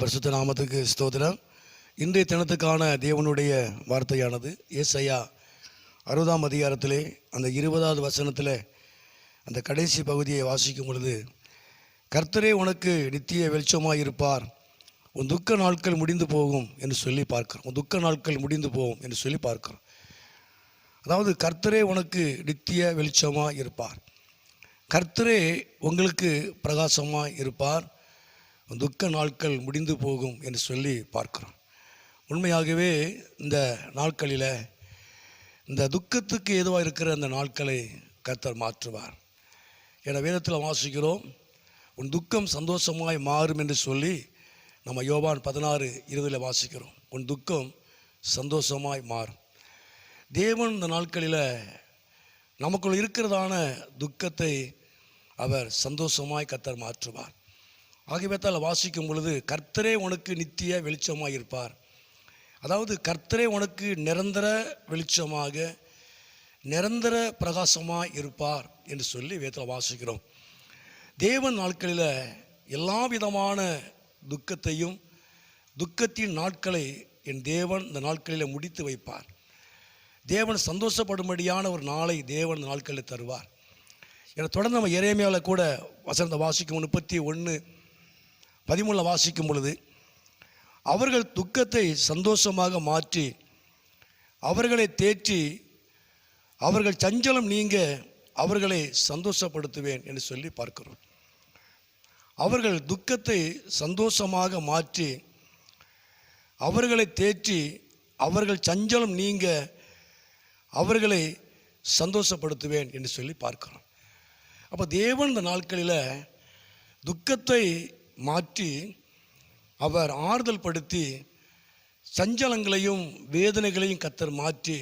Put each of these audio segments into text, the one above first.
பரிசுத்த நாமத்துக்கு ஸ்தோத்திரம். இன்றைய தினத்துக்கான தேவனுடைய வார்த்தையானது ஏசையா அறுபதாம் அதிகாரத்திலே அந்த இருபதாவது வசனத்தில் அந்த கடைசி பகுதியை வாசிக்கும் பொழுது கர்த்தரே உனக்கு நித்திய வெளிச்சமாக இருப்பார். உன் துக்க நாட்கள் முடிந்து போகும் என்று சொல்லி பார்க்கிறோம். உன் துக்க நாட்கள் முடிந்து போகும் என்று சொல்லி பார்க்கிறோம். அதாவது கர்த்தரே உனக்கு நித்திய வெளிச்சமாக இருப்பார். கர்த்தரே உங்களுக்கு பிரகாசமாக இருப்பார். துக்க நாட்கள் முடிந்து போகும் என்று சொல்லி பார்க்கிறோம். உண்மையாகவே இந்த நாட்களில் இந்த துக்கத்துக்கு ஏதுவாக இருக்கிற அந்த நாட்களை கர்த்தர் மாற்றுவார். என வேதத்தில் வாசிக்கிறோம் உன் துக்கம் சந்தோஷமாய் மாறும் என்று சொல்லி நம்ம யோபான் பதினாறு இருபதில் வாசிக்கிறோம் உன் துக்கம் சந்தோஷமாய் மாறும். தேவன் இந்த நாட்களில் நமக்குள் இருக்கிறதான துக்கத்தை அவர் சந்தோஷமாய் கத்தர் மாற்றுவார். ஆகியவே தான் வாசிக்கும் பொழுது கர்த்தரே உனக்கு நித்திய வெளிச்சமாக இருப்பார் அதாவது கர்த்தரே உனக்கு நிரந்தர வெளிச்சமாக நிரந்தர பிரகாசமாக இருப்பார் என்று சொல்லி வேதத்தில் வாசிக்கிறோம். தேவன் நாட்களில் எல்லா விதமான துக்கத்தையும் துக்கத்தின் நாட்களை என் தேவன் இந்த நாட்களில் முடித்து வைப்பார். தேவன் சந்தோஷப்படும்படியான ஒரு நாளை தேவன் நாட்களில் தருவார். என தொடர்ந்து நம்ம இறைமையால் கூட வசந்த வாசிக்கும் முப்பத்தி ஒன்று பதிமூணில் வாசிக்கும் பொழுது அவர்கள் துக்கத்தை சந்தோஷமாக மாற்றி அவர்களை தேற்றி அவர்கள் சஞ்சலம் நீங்க அவர்களை சந்தோஷப்படுத்துவேன் என்று சொல்லி பார்க்கிறோம். அவர்கள் துக்கத்தை சந்தோஷமாக மாற்றி அவர்களை தேற்றி அவர்கள் சஞ்சலம் நீங்க அவர்களை சந்தோஷப்படுத்துவேன் என்று சொல்லி பார்க்கிறோம். அப்போ தேவன் இந்த நாட்களில் துக்கத்தை மாற்றி அவர் ஆறுதல் படுத்தி சஞ்சலங்களையும் வேதனைகளையும் கத்தர் மாற்றி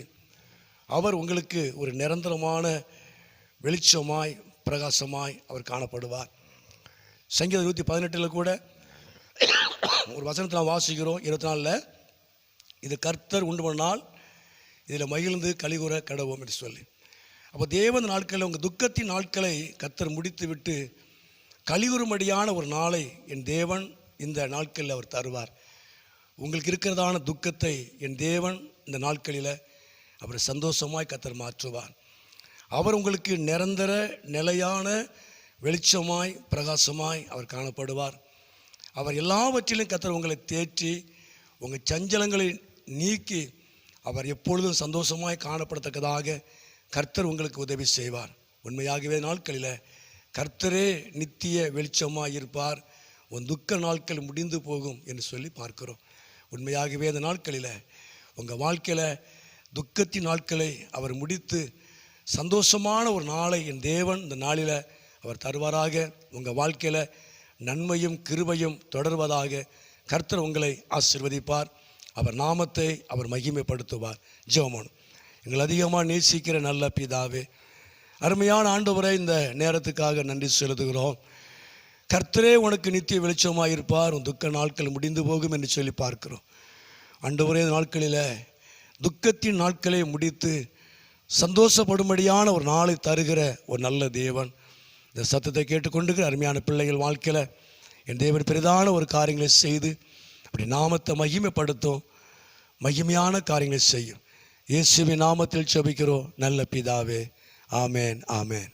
அவர் உங்களுக்கு ஒரு நிரந்தரமான வெளிச்சமாய் பிரகாசமாய் அவர் காணப்படுவார். சங்கீத நூற்றி பதினெட்டில் கூட ஒரு வசனத்தை நாம் வாசிக்கிறோம். இருபத்தி நாலில் இது கர்த்தர் உண்டு பண்ணால் இதில் மகிழ்ந்து கலிகுற கடவோம் என்று சொல்லி. அப்போ தேவன் நாட்களில் உங்கள் துக்கத்தின் நாட்களை கர்த்தர் முடித்து விட்டு கலியுறுமடியான ஒரு நாளை என் தேவன் இந்த நாட்களில் அவர் தருவார். உங்களுக்கு இருக்கிறதான துக்கத்தை என் தேவன் இந்த நாட்களில் அவர் சந்தோஷமாய் கத்தர் மாற்றுவார். அவர் உங்களுக்கு நிரந்தர நிலையான வெளிச்சமாய் பிரகாசமாய் அவர் காணப்படுவார். அவர் எல்லாவற்றிலும் கத்தர் உங்களை தேற்றி உங்கள் சஞ்சலங்களை நீக்கி அவர் எப்பொழுதும் சந்தோஷமாய் காணப்படத்தக்கதாக கர்த்தர் உங்களுக்கு உதவி செய்வார். உண்மையாகவே நாட்களில் கர்த்தரே நித்திய வெளிச்சமாக இருப்பார் உன் துக்க நாட்கள் முடிந்து போகும் என்று சொல்லி பார்க்கிறோம். உண்மையாகவே அந்த நாட்களில் உங்கள் வாழ்க்கையில் துக்கத்தின் நாட்களை அவர் முடித்து சந்தோஷமான ஒரு நாளை என் தேவன் இந்த நாளில் அவர் தருவாராக. உங்கள் வாழ்க்கையில் நன்மையும் கிருபையும் தொடர்வதாக கர்த்தர் உங்களை ஆசிர்வதிப்பார். அவர் நாமத்தை அவர் மகிமைப்படுத்துவார். ஜெவமோன் எங்கள் அதிகமாக நேசிக்கிற நல்ல பிதாவே அருமையான ஆண்டவரை இந்த நேரத்துக்காக நன்றி செலுத்துகிறோம். கர்த்தரே உனக்கு நித்திய வெளிச்சமாக இருப்பார். உன் துக்க நாட்கள் முடிந்து போகும் என்று சொல்லி பார்க்கிறோம். ஆண்டவரே நாட்களில் துக்கத்தின் நாட்களை முடித்து சந்தோஷப்படும்படியான ஒரு நாளை தருகிற ஒரு நல்ல தேவன். இந்த சத்தத்தை கேட்டுக்கொண்டுகிற அருமையான பிள்ளைகள் வாழ்க்கையில் என் தேவன் பெரிதான ஒரு காரியங்களை செய்து அப்படி நாமத்தை மகிமைப்படுத்தும் மகிமையான காரியங்களை செய்யும். இயேசுவின் நாமத்தில் செபிக்கிறோம் நல்ல பிதாவே Amen. Amen.